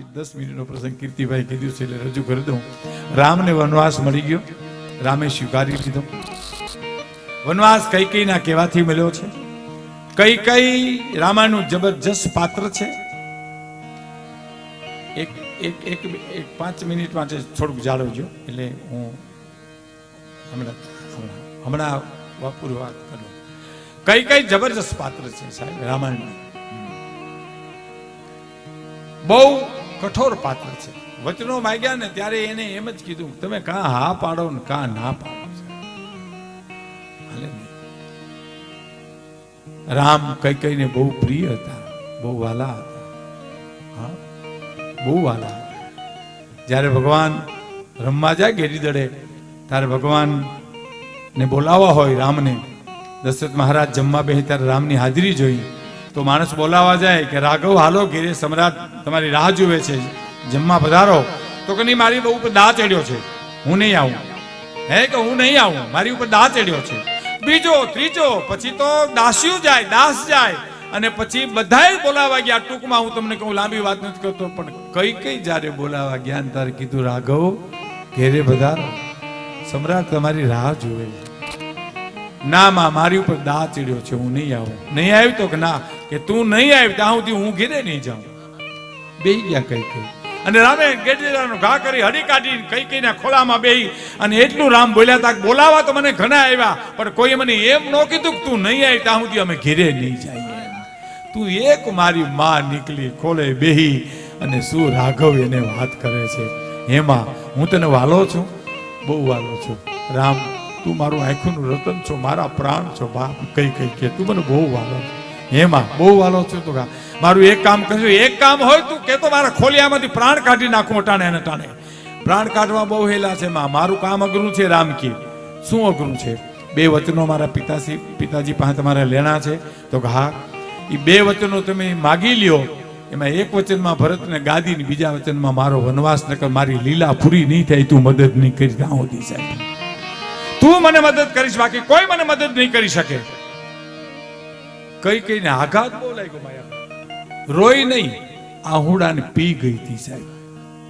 Minute દસ મિનિટનો પ્રસંગ, કીર્તિભાઈ કીધું છે એટલે રજૂ કરી દઉં. રામને વનવાસ મળી ગયો. રામે સ્વીકારી લીધો. વનવાસ કઈ કઈના કહેવાથી મળ્યો છે? કઈ કઈ રામાનું જબરજસ્ત પાત્ર છે? એક એક એક એક, પાંચ મિનિટ માટે થોડુંક જાળવજો. એટલે હું હમણાં હમણાં વાપુર વાત કરું. કઈ કઈ જબરજસ્ત પાત્ર છે સાહેબ રામાયણમાં? બહુ કઠોર પાત્ર છે. વચનો માગ્યા ને ત્યારે એને એમ જ કીધું, તમે કા હા પાડો ને કા ના પાડો રામ કઈ કઈને બહુ પ્રિય હતા, બહુ વાલા હતા. હા, બહુ વાલા જ્યારે ભગવાન રમવા જાય ગેરી દડે, ત્યારે ભગવાન ને બોલાવવા હોય રામને, દશરથ મહારાજ જમવા બે ત્યારે રામની હાજરી જોઈ. તો માણસ બોલાવા જાય કે, રાઘવ, હાલો ઘેરે સમ્રાટ, તમારી રાહ જુએ છે, જમવા પધારો. તો કે, નહીં, મારી ઉપર દા ચડ્યો છે. હું નહીં આવું. હે? કે હું નહીં આવું? મારી ઉપર દા ચડ્યો છે. બીજો, ત્રીજો, પછી તો દાસ્યું જાય, દાસ જાય. અને પછી બધાય બોલાવા ગયા. ટૂંકમાં હું તમને કહું, લાંબી વાત નથી કરતો, પણ કઈ કઈ જ્યારે બોલાવા ગયા તારે કીધું, રાઘવ, ઘેરે પધારો. સમ્રાટ, તમારી રાહ જુએ છે. ના માં મારી ઉપર દા ચડ્યો છે હું નહીં આવું. નહીં આવ્યું તો કે ના કે તું નહીં આવ્યું ત્યાં સુધી હું ઘેરે નહીં જાઉં. બે ગયા કઈ કઈ અને રામે ગેડીલાનો ઘા કરી હડી કાઢી કઈ કઈના ખોલામાં બેહી અને એટલું રામ બોલ્યા તા બોલાવા તો મને ઘણા આવ્યા પણ કોઈ મને એમ ન કીધું કે તું નહીં આવી ત્યાં સુધી અમે ઘેરે નહીં જઈએ. તું એક મારી માં નીકળી ખોલે બેહી અને શું રાઘવ એને વાત કરે છે? એમાં હું તને વાલો છું? બહુ વાલો છું. રામ તું મારું આંખનું રતન છો, મારા પ્રાણ છો, બાપ, કઈ કઈ કે તું મને બહુ વાલો. એમાં બહુ વાલો છું તું મારું એક કામ કરજો, એક કામ હોય તું કે તો મારા ખોલિયામાંથી પ્રાણ કાઢી નાખું અટાણે અને ટાણે પ્રાણ કાઢવા બહુ હેલા છે માં. મારું કામ અઘરું છે રામ કી શું અઘરું છે? બે વચનો મારા પિતાજી પિતાજી પાસે તમારે લેણા છે. તો હા એ બે વચનો તમે માગી લ્યો. એમાં એક વચનમાં ભરતને ગાદી બીજા વચનમાં મારો વનવાસ, નકર મારી લીલા પૂરી નહીં થાય, તું મદદ નહીં કરી ત્યાં સુધી સાહેબ. તું મને મદદ કરીશ, બાકી કોઈ મને મદદ નહીં કરી શકે. કઈ કઈને આઘાત બહુ લાગ્યો માયા. રોઈ નહીં. આહુડાને પી ગઈ હતી સાહેબ.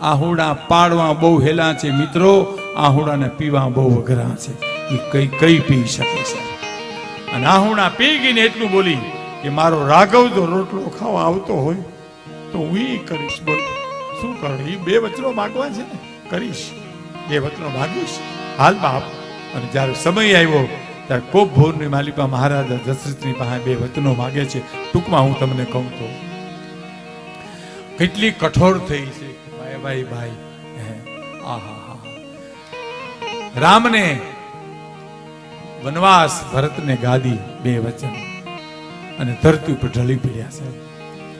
આહુડા પાડવા બહુ હેલા છે મિત્રો. આહુડાને પીવા બહુ અઘરા છે. એ કઈ કઈ પી શકે છે. અને આહુડા પી ગઈને એટલું બોલી કે મારો રાઘવ જો રોટલો ખાવા આવતો હોય, તો હું ઈ કરીશ. બોલ, શું કરું? એ બે વચનો માગવા છે ને? કરીશ. બે વચનો માગીશ. હાલ બાપ. અને જ્યારે સમય આવ્યો, ત્યારે કોપ ભોરની માલિકા મહારાજા દશરથની પાસે બે વચનો માગે છે. ટૂંકમાં હું તમને કહું તો, કેટલી કઠોર થઈ છે ભાઈ ભાઈ ભાઈ આહા રામને વનવાસ ભરતને ગાદી બે વચન અને ધરતી ઉપર ઢળી પડ્યા છે.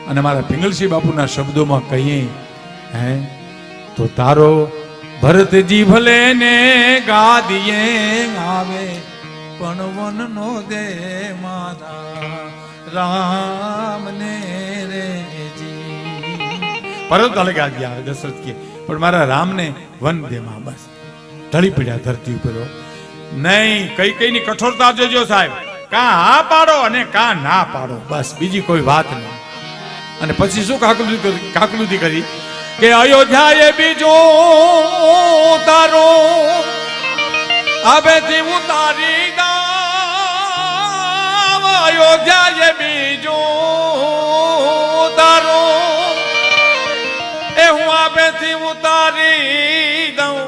અને મારા પિંગલસિંહ બાપુના શબ્દોમાં કહીએ, હે, તો તારો ભરતજી ભલે ને ગાદીએ આવે પણ વન નો દે મારા રામને રેજી ભરત અલગ ગાદી આવે, દશરથ કે પણ મારા રામને વન દે માં બસ. ઢળી પડ્યા ધરતી ઉપર નહીં, કઈ કઈ ની કઠોરતા જોજો સાહેબ. કા હા પાડો અને કા ના પાડો. બસ, બીજી કોઈ વાત નહીં. અને પછી શું કાકલુદી કાકલુદી કરી? કે અયોધ્યા એ બીજો તારો હવેથી ઉતારી દાવ અયોધ્યા એ બીજો તારો એ હું હવેથી ઉતારી દઉં.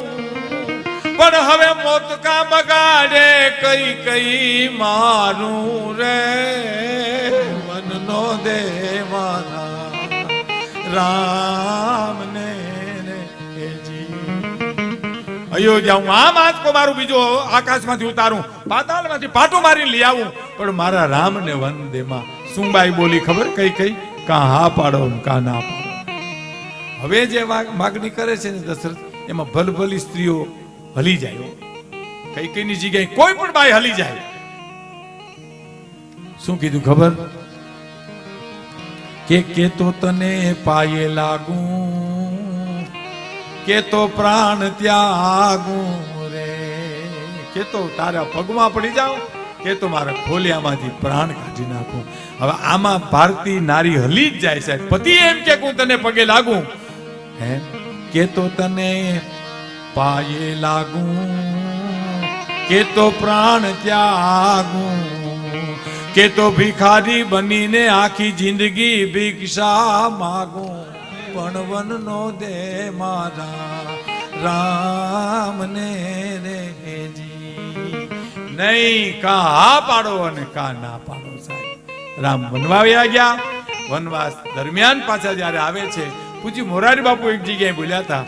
પણ હવે મોત કા બગાડે કઈ કઈ મારું રે. મનનો દેવાના રામને ને. અયોધ્યા હું આમ આંચકો મારું બીજો આકાશમાંથી ઉતારું, પાતાળમાંથી પાટો મારીને લઈ આવું. પણ મારા રામને વંદેમાં સુંબાઈ બોલી ખબર કઈ કઈ? કા હા પાડો ને કા ના પાડો. હવે જે માગણી કરે છે ને દશરથ, એમાં ભલભલી સ્ત્રીઓ હલી જાય. કઈ કઈની જગ્યાએ કોઈ પણ બાઈ હલી જાય. શું કીધું ખબર? કે કે તો તને પાયે લાગુ, કે તો પ્રાણ ત્યાગું રે. કે તો તારા પગમાં પડી જાઉં, કે તો મારા ખોલિયામાંથી પ્રાણ કાઢી નાખું. હવે આમાં ભારતી નારી હલી જ જાય સાહેબ. પતિ એમ કે હું તને પગે લાગું? હે કે તો તને પાયે લાગું, કે તો પ્રાણ ત્યાગું કે તો ભિખારી બનીને આખી જિંદગી ભિક્ષા માગો. પણ વન નો દે મારા, રામને રેજી નહીં કા હા પાડો અને કા ના પાડો સાહેબ. રામ વનવાવ્યા ગયા. વનવાસ દરમિયાન પાછા જ્યારે આવે છે પૂછી મોરારી બાપુ એક જગ્યાએ બોલ્યા હતા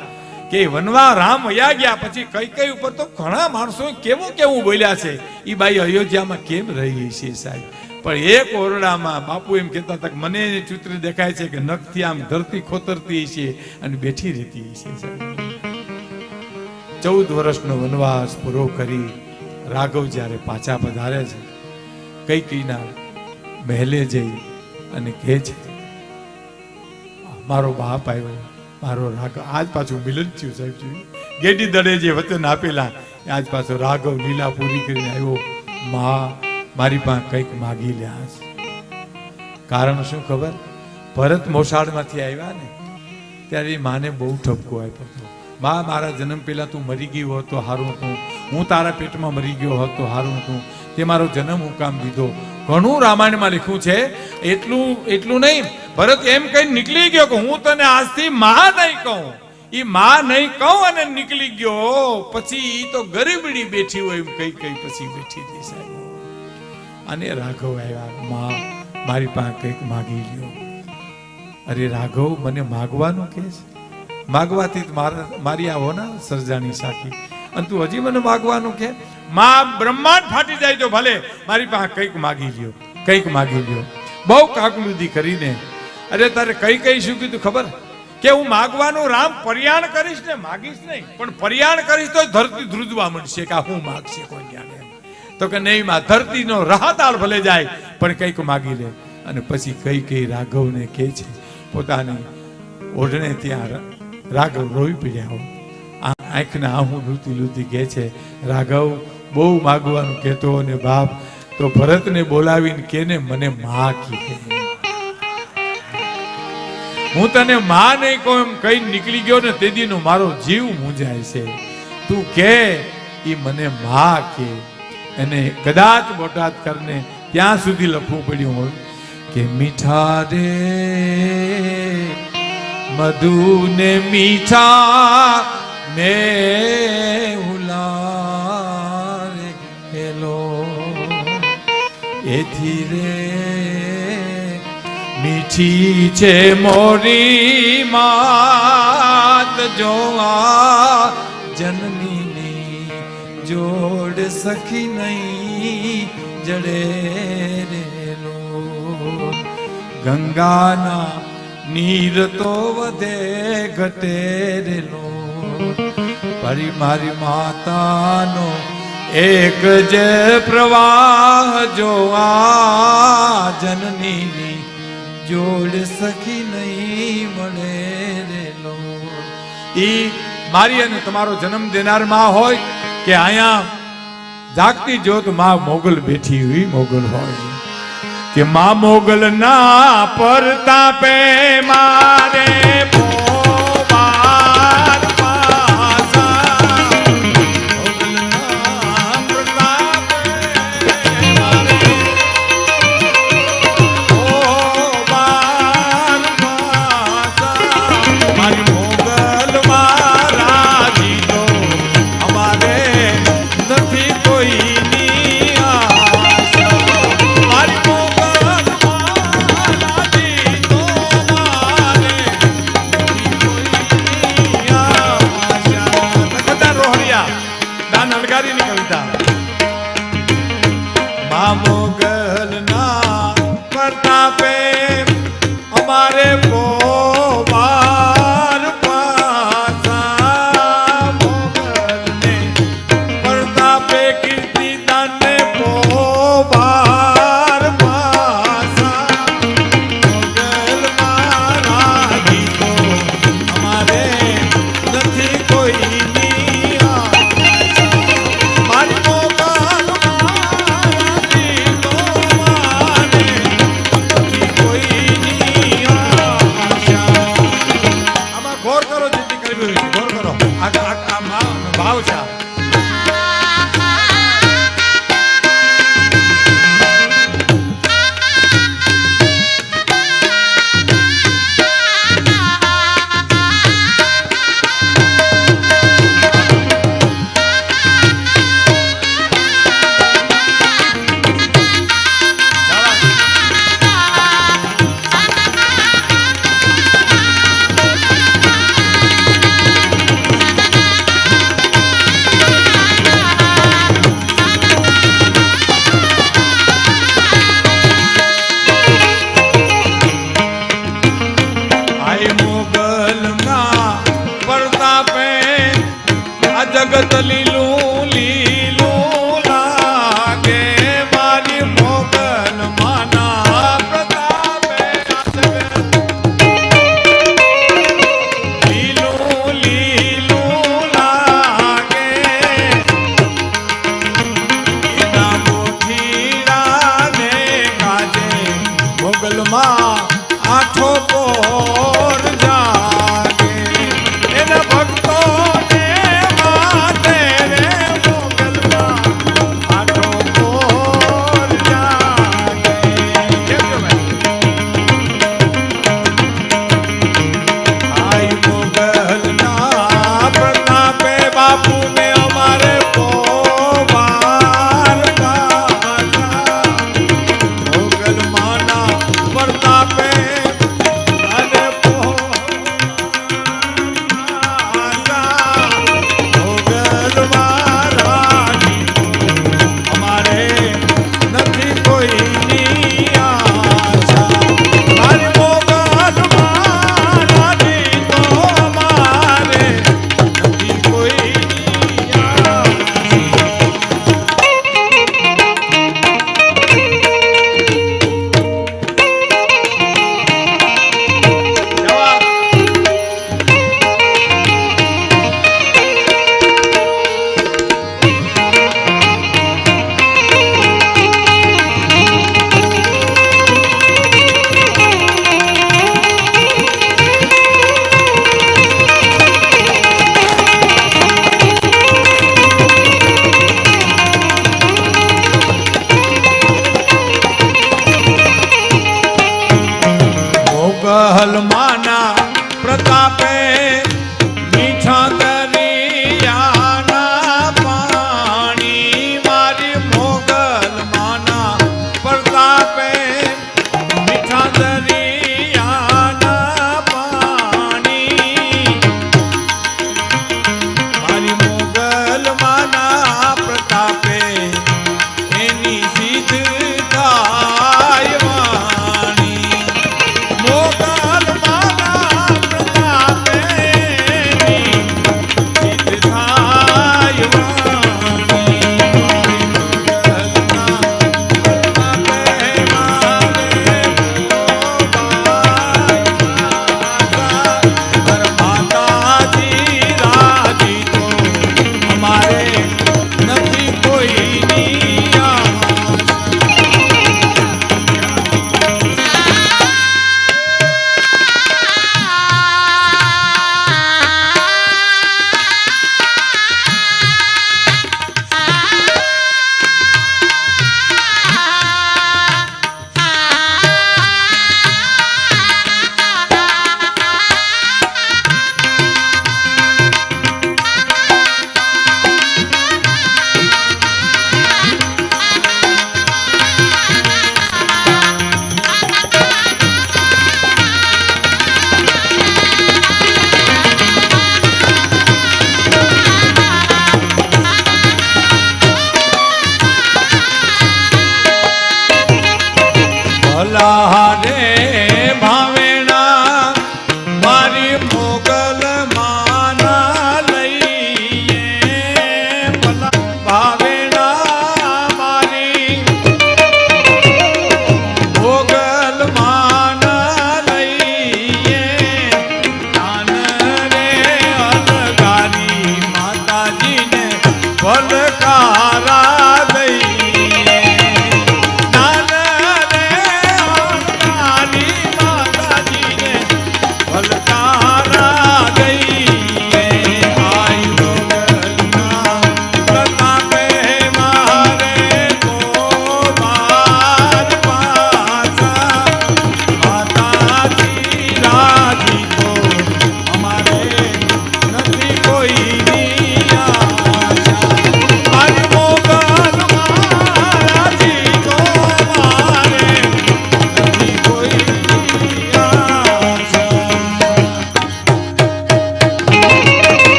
કે વનવા રામ વયા ગયા. પછી કઈ કઈ ઉપર તો ઘણા માણસો કેવું કેવું બોલ્યા છે. એ બાઈ અયોધ્યામાં કેમ રહી છે સાહેબ? પણ એક ઓરડામાં બાપુ એમ કહેતા હતા કે મને ચિત્ર દેખાય છે કે નખથી આમ ધરતી ખોતરતી છે અને બેઠી રહેતી છે ચૌદ વર્ષનો વનવાસ પૂરો કરી રાઘવ જ્યારે પાછા પધારે છે કઈ કઈના મહેલે જઈ અને કહે છે મારો બાપ આવ્યો. મારો રાઘવ આજ પાછું મિલન થયું સાહેબ જોયું ગેડી દડે જે વચન આપેલા આજ પાછો રાઘવ લીલા પૂરી કરીને આવ્યો. મા, મારી પાસે કંઈક માગી લ્યા કારણ શું ખબર? ભરત મોસાળમાંથી આવ્યા ને, ત્યારે માને બહુ ઠપકો આપ્યો હતો. માં મારા જન્મ પહેલા તું મરી ગયો હતો, હારું હતું. હું તારા પેટમાં મરી ગયો હતો, હારું હતું. તે મારો જન્મ હું કામ દીધો. ઘણું રામાયણમાં લખ્યું છે, એટલું એટલું નહીં. ભરત એમ કઈ નીકળી ગયો કે હું તને આજથી માં નહીં કહું. એ માં નહીં કહું અને નીકળી ગયો. પછી એ તો ગરીબડી બેઠી હોય એમ કઈ કઈ પછી બેઠી હતી સાહેબ. અને રાઘવ આવ્યા, માં, મારી પાસે કંઈક માગી લ્યો. અરે રાઘવ મને માગવાનું કે છે? માગવાથી મારા આવો ના સર્જાની સાખી. અને તું હજી મને માગવાનું કે? માં બ્રહ્માંડ ફાટી જાય તો ભલે. મારી પાસે કંઈક માગી લ્યો. કંઈક માગી લ્યો. બહુ કાકલુદી કરીને અરે તારે કઈ કઈ શું કીધું ખબર? કે હું માગવાનું રામ પર્યાણ કરીશ ને માગીશ નહીં. પણ પર્યાણ કરીશ તો ધરતી ધ્રુજવા મળશે કે હું માગશે કોઈ જાણે તો કે નહીં માં, ધરતીનો રાહતાળ ભલે જાય, પણ કંઈક માગી લે. અને પછી કઈ કઈ રાઘવને કહે છે, પોતાની ઓઢણે ત્યાં રાઘવ રોઈ પડ્યા આ આંખના આહું લૂતી લૂતી કહે છે, રાઘવ, બહુ માગવાનું કહેતો અને બાપ, તો ભરતને બોલાવીને કેને મને મા કીધે હું તને માં નહીં કહું એમ કઈ નીકળી ગયો ને તે દીનો મારો જીવ મૂંઝાય છે. તું કે એ મને માં કે એને કદાચ બોટાદ કરને ત્યાં સુધી લખવું પડ્યું હોય કે, મીઠા રે મધુ ને મીઠા ને ઉલારે હેલો એથી રે મીઠી છે મોરી માત જોવા જનની જોડ સખી નહીં જડે રેલો. ગંગાના નીર તો વધે ઘટે રેલો. મારી માતાનો એક જ પ્રવાહ જોવા જનની જોડ સખી નહીં મળે રેલો. ઈ મારી અને તમારો જન્મ દેનારમાં હોય કે અહીંયા જાગતી જોતમાં મોગલ બેઠી હોય, મોગલ હોય. કે મા મોગલ ના પરતાપે મારે પ્રતાપે કીર્તિ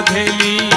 राधेली